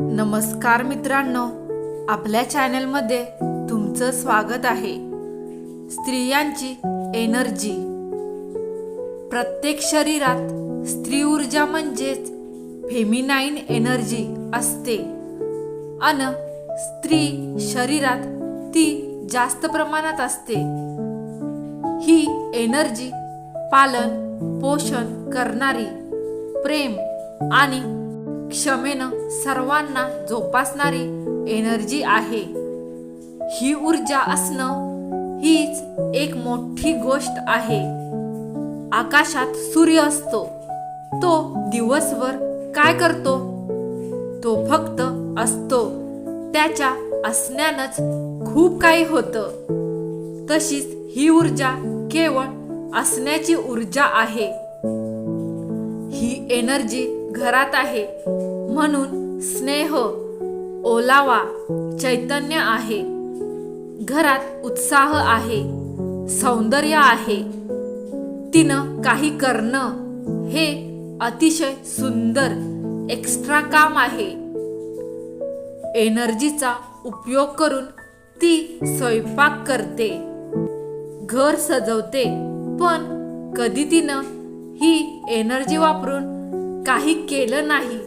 नमस्कार मित्रांनो आपल्या चॅनलमध्ये तुमचं स्वागत आहे. स्त्रियांची एनर्जी. प्रत्येक शरीरात स्त्री ऊर्जा म्हणजेच फेमिनाईन एनर्जी असते. अन स्त्री शरीरात ती जास्त प्रमाणात असते. ही एनर्जी पालन पोषण करणारी प्रेम आणि क्षमेनं सर्वांना जोपासणारी एनर्जी आहे. ही ऊर्जा असणं हीच एक मोठी गोष्ट आहे. आकाशात सूर्य असतो. तो दिवसभर काय करतो? तो फक्त असतो. त्याच्या असण्यानंच खूप काही होतं. तशीच ही ऊर्जा केवळ असण्याची ऊर्जा आहे. ही एनर्जी घरात आहे. म्हणून स्नेह ओलावा चैतन्य आहे. घरात उत्साह आहे. सौंदर्य आहे. तिनं काही करणं हे अतिशय सुंदर एक्स्ट्रा काम आहे. एनर्जीचा उपयोग करून ती स्वयंपाक करते. घर सजवते. पण कधी तिनं ही एनर्जी वापरून काही केलं नाही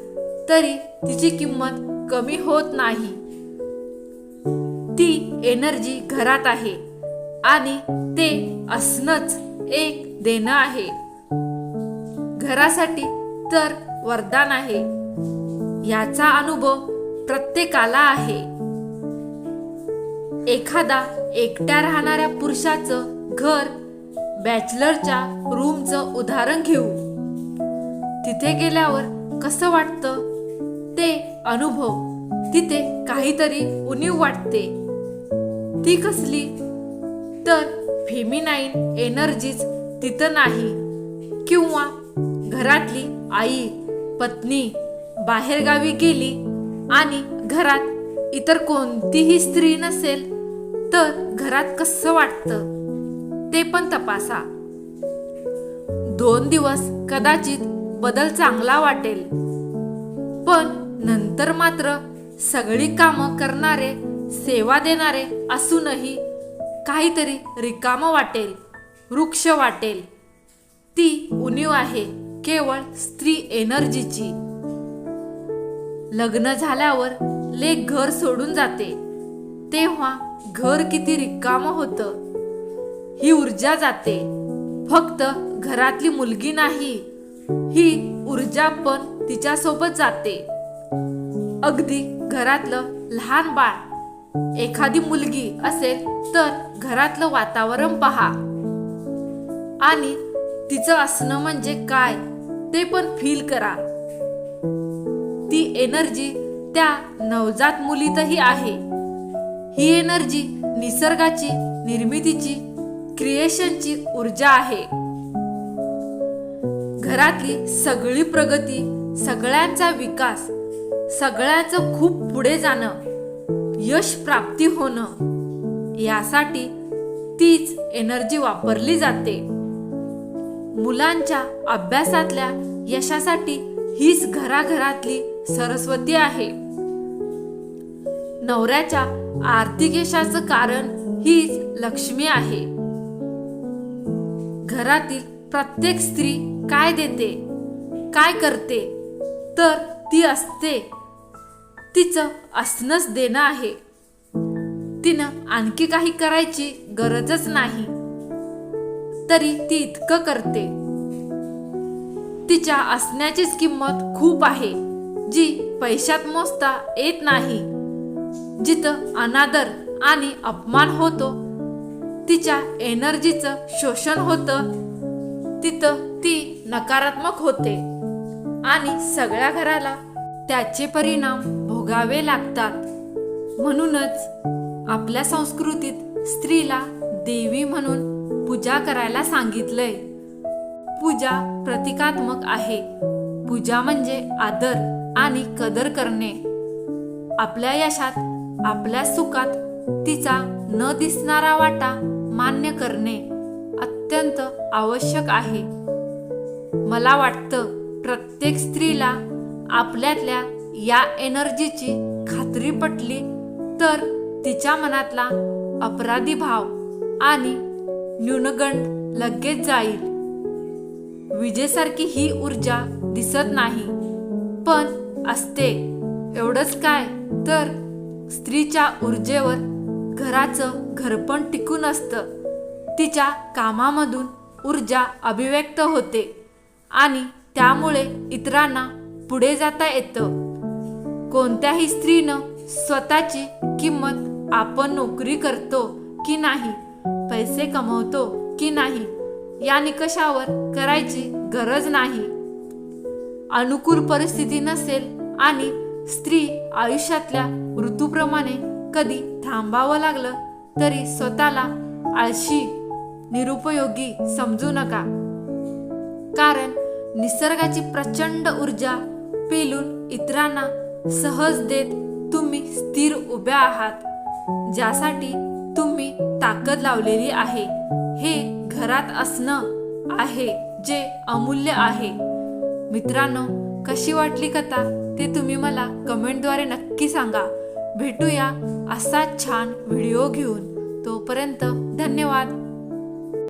तरी तिची किंमत कमी होत नाही. ती एनर्जी घरात आहे आणि ते असणंच एक देणं आहे. घरासाठी तर वरदान आहे. याचा अनुभव प्रत्येकाला आहे. एखादा एकट्या राहणाऱ्या पुरुषाचं घर बॅचलरच्या रूमचं उदाहरण घेऊ. तिथे गेल्यावर कसं वाटतं? ते अनुभव तिथे काहीतरी उणीव वाटते. ती कसली? तर फेमिनाईन एनर्जीज तिथं नाही. किंवा घरातली आई पत्नी बाहेरगावी गेली आणि घरात इतर कोणतीही स्त्री नसेल तर घरात कसं वाटतं? ते पण तपासा. दोन दिवस कदाचित बदल चांगला वाटेल. पण नंतर मात्र सगळी कामं करणारे सेवा देणारे असूनही काहीतरी रिकाम वाटेल वृक्ष वाटेल. ती उणीव आहे केवळ स्त्री एनर्जीची. लग्न झाल्यावर लेख घर सोडून जाते. तेव्हा घर किती रिकाम होतं. ही ऊर्जा जाते. फक्त घरातली मुलगी नाही. ही ऊर्जा पण तिच्या सोबत जाते. अगदी घरातलं लहान बाळ एखादी मुलगी असेल तर घरातलं वातावरण पहा. आणि तिचं असणं म्हणजे काय ते पण फील करा. ती एनर्जी त्या नवजात मुलीतही आहे. ही एनर्जी निसर्गाची निर्मितीची क्रिएशनची ऊर्जा आहे. घरातली सगळी प्रगती सगळ्यांचा विकास सगळ्यांचं खूप पुढे जाणं यश प्राप्ती होणं यासाठी तीच एनर्जी वापरली जाते. मुलांच्या अभ्यासातल्या यशासाठी हीच घराघरातली सरस्वती आहे. नवऱ्याच्या आर्थिक यशाचं कारण हीच लक्ष्मी आहे. घरातील प्रत्येक स्त्री काय देते काय करते तर ती असते. तिचं असणंच देणं आहे. तिनं आणखी काही करायची गरजच नाही. तरी ती इतकं करते. तिच्या असण्याचीच किंमत खूप आहे जी पैशात मोजता येत नाही. जिथं अनादर आणि अपमान होतो तिच्या एनर्जीचं शोषण होतं तिथं ती नकारात्मक होते. आणि सगळ्या घराला त्याचे परिणाम भोगावे लागतात. म्हणूनच आपल्या संस्कृतीत स्त्रीला देवी म्हणून पूजा करायला सांगितलंय. पूजा प्रतिकात्मक आहे. पूजा म्हणजे आदर आणि कदर करणे. आपल्या यशात आपल्या सुखात तिचा न दिसणारा वाटा मान्य करणे. अत्यंत आवश्यक आहे. मला वाटतं प्रत्येक स्त्रीला आपल्यातल्या या एनर्जीची खात्री पटली तर तिच्या मनातला अपराधी भाव आणि न्यूनगंड लगेच जाईल. विजेसारखी ही ऊर्जा दिसत नाही पण असते. एवढंच काय तर स्त्रीच्या ऊर्जेवर घराचं घरपण टिकून असतं. तिच्या कामामधून ऊर्जा अभिव्यक्त होते आणि त्यामुळे इतरांना पुढे जाता येतं. कोणत्याही स्त्रीनं स्वतःची किंमत आपण नोकरी करतो की नाही पैसे कमवतो की नाही या निकषावर करायची गरज नाही. अनुकूल परिस्थिती नसेल आणि स्त्री आयुष्यातल्या ऋतूप्रमाणे कधी थांबावं लागलं तरी स्वतःला आळशी निरुपयोगी समजू नका. कारण निसर्गाची प्रचंड ऊर्जा पेलून इतरांना सहज देत तुम्ही स्थिर उभ्या आहात ज्यासाठी तुम्ही ताकद लावलेली आहे. हे घरात असणं आहे जे अमूल्य आहे. मित्रांनो कशी वाटली कथा ते तुम्ही मला कमेंटद्वारे नक्की सांगा. भेटूया असा छान व्हिडिओ घेऊन. तोपर्यंत धन्यवाद.